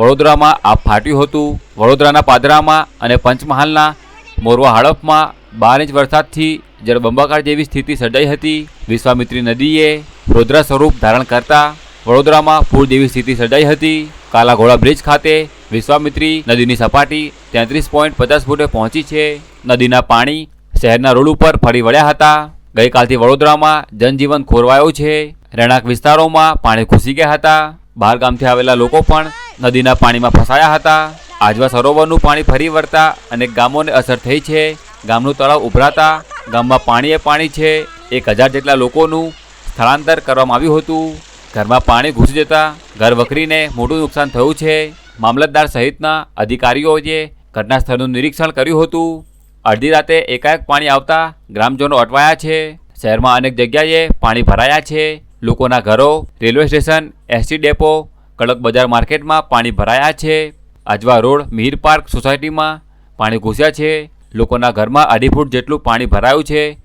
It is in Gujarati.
વડોદરામાં આ ફાટ્યું હતું. વડોદરાના પાદરામાં અને પંચમહાલના મોરવા હડપમાં બાર ઇંચ વરસાદથી જળબંબાકાર જેવી સ્થિતિ સર્જાઈ હતી. વિશ્વામિત્રી નદીએ રૌદ્ર સ્વરૂપ ધારણ કરતા વડોદરામાં પૂર જેવી સ્થિતિ સર્જાઈ હતી. કાલાઘોડા બ્રિજ ખાતે વિશ્વામિત્રી નદીની સપાટી તેત્રીસ પોઈન્ટ પચાસ ફૂટે પહોંચી છે. નદીના પાણી શહેરના રોડ ઉપર ફરી વળ્યા હતા. ગઈકાલથી વડોદરામાં જનજીવન ખોરવાયું છે. રહેણાંક વિસ્તારોમાં પાણી ઘૂસી ગયા હતા. બહાર ગામથી આવેલા લોકો પણ નદીના પાણીમાં ફસાયા હતા. આજવા સરોવરનું પાણી ફરી વળતા અનેક ગામોને અસર થઈ છે. ગામનું તળાવ ઉભરાતા, ગામમાં પાણીએ પાણી છે. એક હજાર જેટલા લોકોનું સ્થળાંતર કરવામાં આવ્યું હતું. ઘરમાં પાણી ઘૂસી જતા ઘર વખરીને મોટું નુકસાન થયું છે. મામલતદાર સહિતના અધિકારીઓએ ઘટના સ્થળનું નિરીક્ષણ કર્યું હતું. અડધી રાતે એકાએક પાણી આવતા ગ્રામજનો અટવાયા છે. શહેરમાં અનેક જગ્યાએ પાણી ભરાયા છે. લોકોના ઘરો, રેલવે સ્ટેશન, એસટી ડેપો કડક બજાર માર્કેટમાં પાણી ભરાયા છે. આજવા રોડ, મિહિર પાર્ક સોસાયટીમાં પાણી ઘૂસ્યા છે. લોકોના ઘરમાં અઢી ફૂટ જેટલું પાણી ભરાયું છે.